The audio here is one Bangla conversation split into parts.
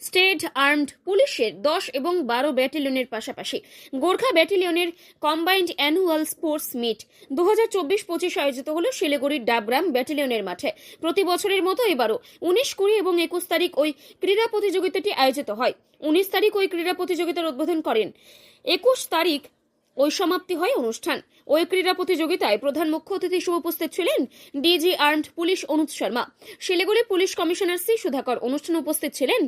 স্টেট আর্মড পুলিশের দশ এবং বারো ব্যাটালিয়নের পাশাপাশি গোর্খা ব্যাটালিয়নের কম্বাইন্ড অ্যানুয়াল স্পোর্টস মিট দু হাজার চব্বিশ পঁচিশ আয়োজিত হল শিলিগুড়ির ডাবগ্রাম ব্যাটালিয়নের মাঠে। প্রতি বছরের মতো এবারও উনিশ কুড়ি এবং একুশ তারিখ ওই ক্রীড়া প্রতিযোগিতাটি আয়োজিত হয়। উনিশ তারিখ ওই ক্রীড়া প্রতিযোগিতার উদ্বোধন করেন। একুশ তারিখ ওই সমাপ্তি হয় অনুষ্ঠান। ওই ক্রীড়া প্রতিযোগিতায় প্রধান মুখ্য অতিথি হিসেবে উপস্থিত ছিলেন DG armed police Anuj Sharma. Siliguri police commissioner C Sudhakar. অনুষ্ঠানে উপস্থিত ছিলেন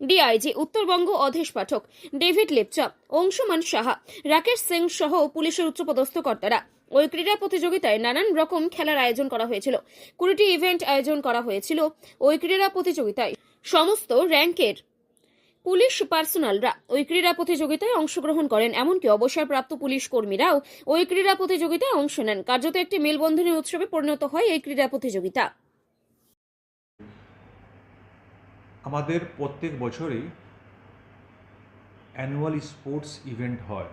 ডিআইজি, উত্তরবঙ্গ অধেশ পাঠক, ডেভিড লেপচা, অংশুমান সাহা, রাকেশ সিং সহ পুলিশের উচ্চপদস্থ কর্তারা। ওই ক্রীড়া প্রতিযোগিতায় নানান রকম খেলার আয়োজন করা হয়েছিল। কুড়িটি ইভেন্ট আয়োজন করা হয়েছিল ওই ক্রীড়া প্রতিযোগিতায়। সমস্ত র্যাঙ্কের পুলিশ পার্সোনালরা ওই ক্রীড়া প্রতিযোগিতায় অংশগ্রহণ করেন, এমনকি অবসরপ্রাপ্ত পুলিশ কর্মীরাও ওই ক্রীড়া প্রতিযোগিতায় অংশ নেন। কার্যত একটি মেলবন্ধনী উৎসবে পরিণত হয় এই ক্রীড়া প্রতিযোগিতা। আমাদের প্রত্যেক বছরই অ্যানুয়াল স্পোর্টস ইভেন্ট হয়।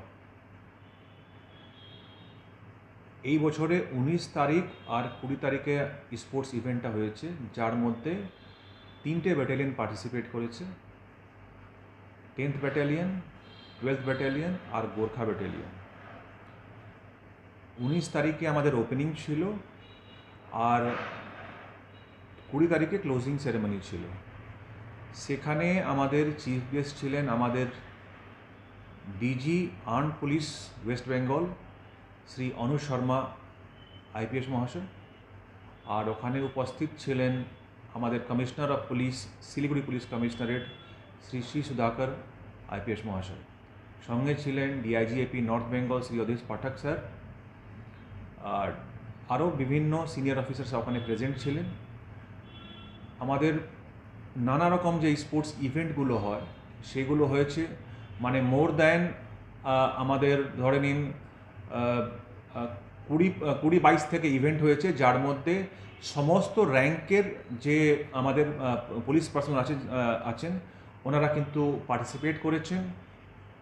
এই বছরে উনিশ তারিখ আর কুড়ি তারিখে স্পোর্টস ইভেন্টটা হয়েছে, যার মধ্যে তিনটে ব্যাটালিয়ন পার্টিসিপেট করেছে। টেন্থ ব্যাটালিয়ন টুয়েলথ ব্যাটালিয়ন আর গোর্খা ব্যাটালিয়ন উনিশ তারিখে আমাদের ওপেনিং ছিল আর কুড়ি তারিখে ক্লোজিং সেরেমনি ছিল। সেখানে আমাদের চিফ গেস্ট ছিলেন আমাদের DG arm police West Bengal Shri Anuj Sharma IPS মহাশয়। আর ওখানে উপস্থিত ছিলেন আমাদের commissioner of police Siliguri police commissionerate Shri Shri Sudhakar IPS মহাশয়। সঙ্গে ছিলেন DIG AP north Bengal Shri Adhish Pathak sir. আর আরও বিভিন্ন সিনিয়র অফিসার্স ওখানে প্রেজেন্ট ছিলেন। আমাদের নানা রকম যে স্পোর্টস ইভেন্টগুলো হয় সেগুলো হয়েছে। মানে মোর দ্যান আমাদের ধরে নিন কুড়ি কুড়ি বাইশ থেকে ইভেন্ট হয়েছে যার মধ্যে সমস্ত র্যাঙ্কের যে আমাদের পুলিশ পার্সন আহ, আছেন ওনারা কিন্তু পার্টিসিপেট করেছেন।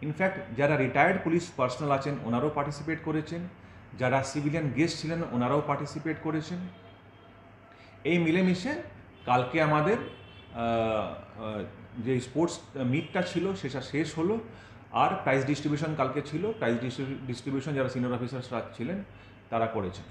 ইনফ্যাক্ট যারা রিটায়ার্ড পুলিশ পার্সোনাল আছেন ওনারাও পার্টিসিপেট করেছেন। যারা সিভিলিয়ান গেস্ট ছিলেন ওনারাও পার্টিসিপেট করেছেন। এই মিলেমিশে কালকে আমাদের যে স্পোর্টস মিটটা ছিল, সেটা শেষ হলো। আর প্রাইজ ডিস্ট্রিবিউশন কালকে ছিল। প্রাইজ ডিস্ট্রিবিউশন যারা সিনিয়র অফিসার্সরা ছিলেন, তারা করেছেন।